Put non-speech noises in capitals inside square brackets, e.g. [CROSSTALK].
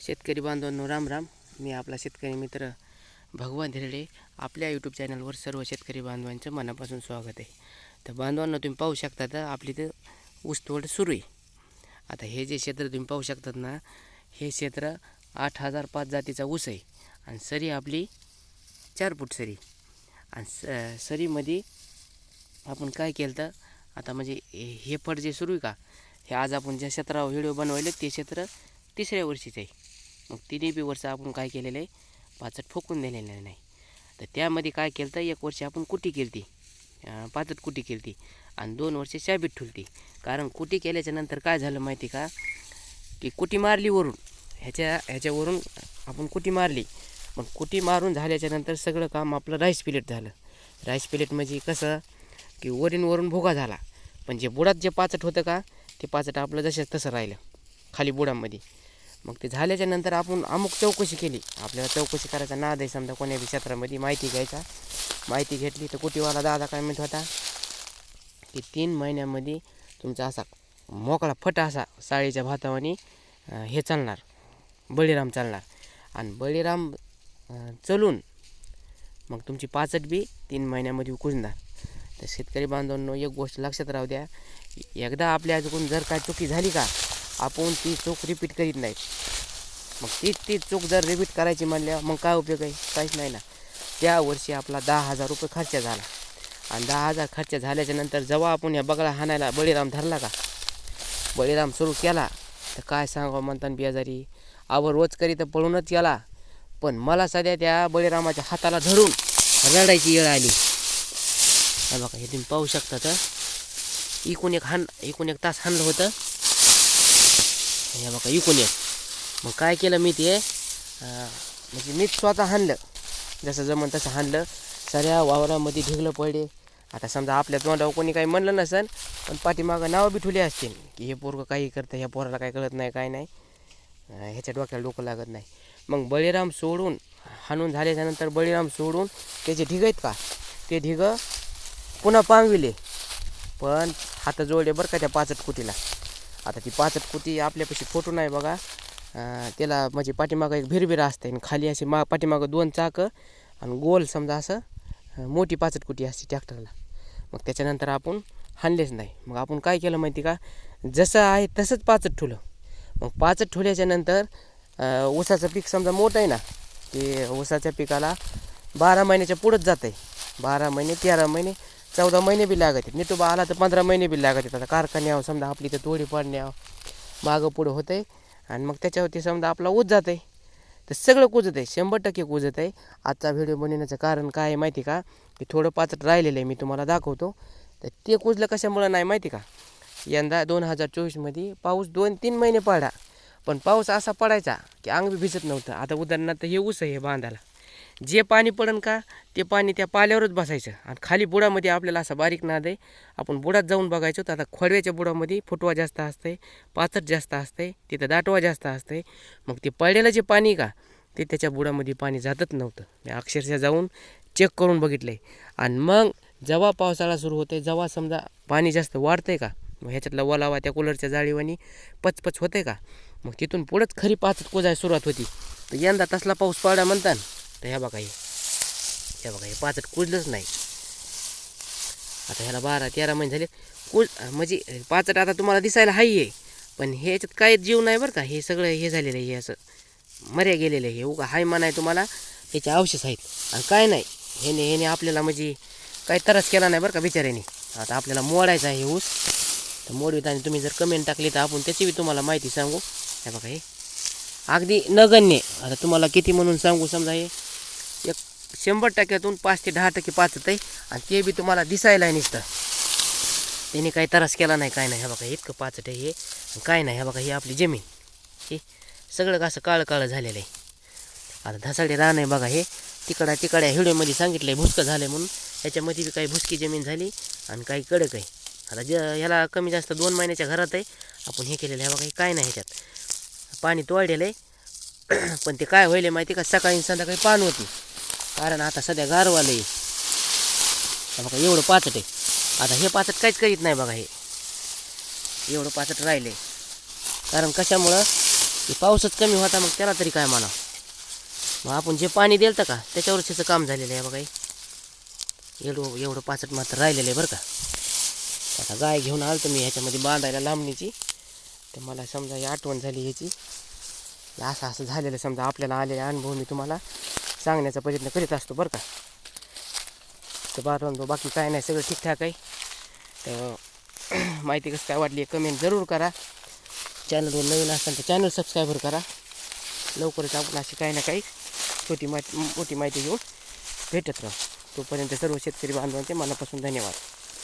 शेतकरी बांधवांनो राम राम. मी आपला शेतकरी मित्र भगवान धिरडे. आपल्या यूट्यूब चॅनलवर सर्व शेतकरी बांधवांचं मनापासून स्वागत आहे. तर बांधवांना तुम्ही पाहू शकता तर आपली तर ऊसतोड सुरू आहे. आता हे जे क्षेत्र तुम्ही पाहू शकतात ना हे क्षेत्र आठ हजार पाच जातीचा ऊस आहे. आणि सरी आपली चार फूट सरी. आणि स सरीमध्ये आपण काय केलं तर आता म्हणजे हे हे फळ जे सुरू आहे का हे आज आपण ज्या क्षेत्रावर व्हिडिओ बनवायला ते क्षेत्र तिसऱ्या वर्षीचं आहे. मग तिन्ही बी वर्ष आपण काय केलेलं आहे पाचट फुकून दिलेलं नाही. तर त्यामध्ये काय केलं तर एक वर्ष आपण कुटी केली पाचट कुटी केली आणि दोन वर्ष शाबीत ठुलती कारण कुटी केल्याच्यानंतर काय झालं माहिती का? की कुटी मारली वरून. ह्याच्या ह्याच्यावरून आपण कुटी मारली. मग कुटी मारून झाल्याच्यानंतर सगळं काम आपलं राईस प्लेट झालं. राईस प्लेट म्हणजे कसं? की वरीन वरून भोगा झाला. पण जे बुडात जे पाचट होतं का? ते पाचट आपलं जसं तसं राहिलं. खाली बुडामध्ये. मग ते झाल्याच्यानंतर आपण अमुक चौकशी केली. आपल्याला चौकशी करायचा नाद आहे समजा कोण्या बी क्षेत्रामध्ये माहिती घ्यायचा. माहिती घेतली तर कुटीवाला दादा काय म्हणत होता की तीन महिन्यामध्ये तुमचा असा मोकळा फटा असा साळीच्या भातावानी हे चालणार. बळीराम चालणार. आणि बळीराम चलून मग तुमची पाचट बी तीन महिन्यामध्ये उकुजणार तर शेतकरी बांधवांनो एक गोष्ट लक्षात राहू द्या. एकदा आपल्या अजून जर काय चुकी झाली का आपण ती चूक रिपीट करीत नाहीत. मग तीच ती चूक जर रिपीट करायची म्हणल्यावर मग काय उपयोग आहे? काहीच नाही ना. त्या वर्षी आपला दहा हजार रुपये खर्च झाला. आणि दहा हजार खर्च झाल्याच्यानंतर जेव्हा आपण या बगळा हाणायला बळीराम धरला का? बळीराम सुरू केला. तर काय सांगावं म्हणताना बियाजारी? आवर रोज करी तर पळूनच गेला. पण मला सध्या त्या बळीरामाच्या हाताला धरून रडायची वेळ आली. बघा हे तुम्ही पाहू शकता तर. एकूण एक हाण एकूण एक तास हाणलं होतं. हे बघा इकून ये. मग काय केलं मी ते म्हणजे मीच स्वतः हाणलं. जसं जमन तसं हाणलं. साऱ्या वावरामध्ये ढिगलं पडले. आता समजा आपल्या तोंडावर कोणी काही म्हणलं नसन पण पाठीमागं नावं बी असतील. की हे पोरगं काही करतं ह्या पोराला काही कळत नाही काय नाही. ह्याच्या डोक्याला डोकं लागत नाही. मग बळीराम सोडून हाणून झाल्याच्यानंतर बळीराम सोडून त्याचे ढिग आहेत का ते ढिगं पुन्हा पांगविले. पण हात जोडले बरं का त्या पाचट कुटीला. आता ती पाचट कुटी आपल्यापाशी फोटो नाही बघा. त्याला म्हणजे पाठीमागं एक भिरभिरा असते आणि खाली असे मा पाठीमागं दोन चाकं आणि गोल समजा असं मोठी पाचट कुटी असते ट्रॅक्टरला. मग त्याच्यानंतर आपण हाणलेच नाही. मग आपण काय केलं माहिती का? जसं आहे तसंच पाचट ठुलं मग पाचट ठुल्याच्या नंतर ऊसाचं पीक समजा मोठं आहे ना ते ऊसाच्या पिकाला बारा महिन्याच्या पुढंच जात आहे बारा महिने तेरा महिने चौदा महिने बी लागत आहेत. निटोबा आला तर पंधरा महिने बी लागत आहेत. आता कारखान्यावर समजा आपली तर तोडी पाडण्यावर मागं पुढं होतं आहे आणि मग त्याच्यावरती समजा आपला ऊस जात आहे तर सगळं कुजत आहे. शंभर टक्के कुजत आहे. आजचा व्हिडिओ बनवण्याचं कारण काय आहे माहिती का? की थोडं पाचट राहिलेलं आहे. मी तुम्हाला दाखवतो. तर ते कुजलं कशामुळं नाही माहिती का? यंदा दोन हजार चोवीसमध्ये पाऊस दोन तीन महिने पडला. पण पाऊस असा पडायचा की अंग बी भिजत नव्हतं. आता उदाहरणार्थ हे ऊस आहे हे बांधाला जे पाणी पडन का ते पाणी त्या पाल्यावरच बसायचं. आणि खाली बुडामध्ये आपल्याला असा बारीक नाद आहे. आपण बुडात जाऊन बघायचो तर आता खोडव्याच्या बुडामध्ये फुटवा जास्त असते पाचट जास्त असते तिथं दाटवा जास्त असते मग ते पडलेलं जे पाणी का ते त्याच्या बुडामध्ये पाणी जातच नव्हतं. मी अक्षरशः जाऊन चेक करून बघितलं आहे आणि मग जेव्हा पावसाळा सुरू होते जेव्हा समजा पाणी जास्त वाढतंय का मग ह्याच्यातला ओलावा त्या कूलरच्या जाळीवानी पचपच होते का मग तिथून पुढंच खरी पाचट कोजायला सुरुवात होती. तर यंदा तसला पाऊस पडला म्हणतात तर ह्या बघा हे. ह्या बघा हे पाचट कुजलंच नाही. आता ह्याला बारा तेरा महिने झाले. कुज म्हणजे पाचट आता तुम्हाला दिसायला हाई आहे. पण हे याच्यात काय जीव नाही बरं का. हे सगळं हे झालेलं आहे हे असं मर्या गेलेलं आहे. हे उगा हाय म्हणाय तुम्हाला. ह्याचे अवशेष आहेत. आणि काय नाही. ह्याने ह्याने आपल्याला म्हणजे काही त्रास केला नाही बरं का बिचाऱ्याने. आता आपल्याला मोडायचं आहे हे ऊस. तर मोडविताना तुम्ही जर कमेंट टाकली तर आपण त्याची बी तुम्हाला माहिती सांगू. हे बघा हे. अगदी नगण्य. आता तुम्हाला किती म्हणून सांगू समजा हे. एक शंभर टक्क्यातून पाच ते दहा टक्के पाचत आहे आणि ते बी तुम्हाला दिसायला नुसतं. त्याने काही त्रास केला नाही काय नाही. हे बघा इतकं पाचट आहे हे. काय नाही हे बघा ही आपली जमीन. हे सगळं असं काळं काळं झालेलं आहे. आता धसाडे रान आहे बघा हे. तिकडा तिकडा हिडोमध्ये सांगितलं आहे भुसकं झालं आहे म्हणून. ह्याच्यामध्ये बी काही भुसकी जमीन झाली आणि काही कडक आहे. आता ज ह्याला कमी जास्त दोन महिन्याच्या घरात आहे. आपण हे केलेलं आहे बघा हे काय नाही ह्याच्यात. पाणी तोडलेलं आहे. [CLEARS THROAT] पण ते काय होईल माहिती का? सकाळी संध्याकाळी पान होती. कारण आता सध्या गारवालं आहे बघा एवढं पाचट आहे. आता हे पाचट काहीच करीत नाही बघा हे. एवढं पाचट राहिले कारण कशामुळं? की पाऊसच कमी होता मग त्याला तरी काय म्हणा. मग आपण जे पाणी दिलं का त्याच्यावरच त्याचं काम झालेलं आहे बघा हे. एवढं एवढं पाचट मात्र राहिलेलं आहे बरं का. आता गाय घेऊन आलो मी ह्याच्यामध्ये बांधायला लांबणीची. तर मला समजा ही आठवण झाली ह्याची. असं असं झालेलं समजा आपल्याला आलेले अनुभव मी तुम्हाला. सांगण्याचा प्रयत्न करीत असतो बरं का. तर बारा बाकी काय नाही सगळं ठीकठाक आहे. तर [CLEARS THROAT] माहिती कसं काय वाटली कमेंट जरूर करा. चॅनलवर नवीन असाल तर चॅनल सबस्क्राईबर करा. लवकरच आपण अशी काही ना काही छोटी माहिती मोठी माहिती घेऊन भेटत राहू. तोपर्यंत सर्व शेतकरी बांधवांचे मनापासून धन्यवाद.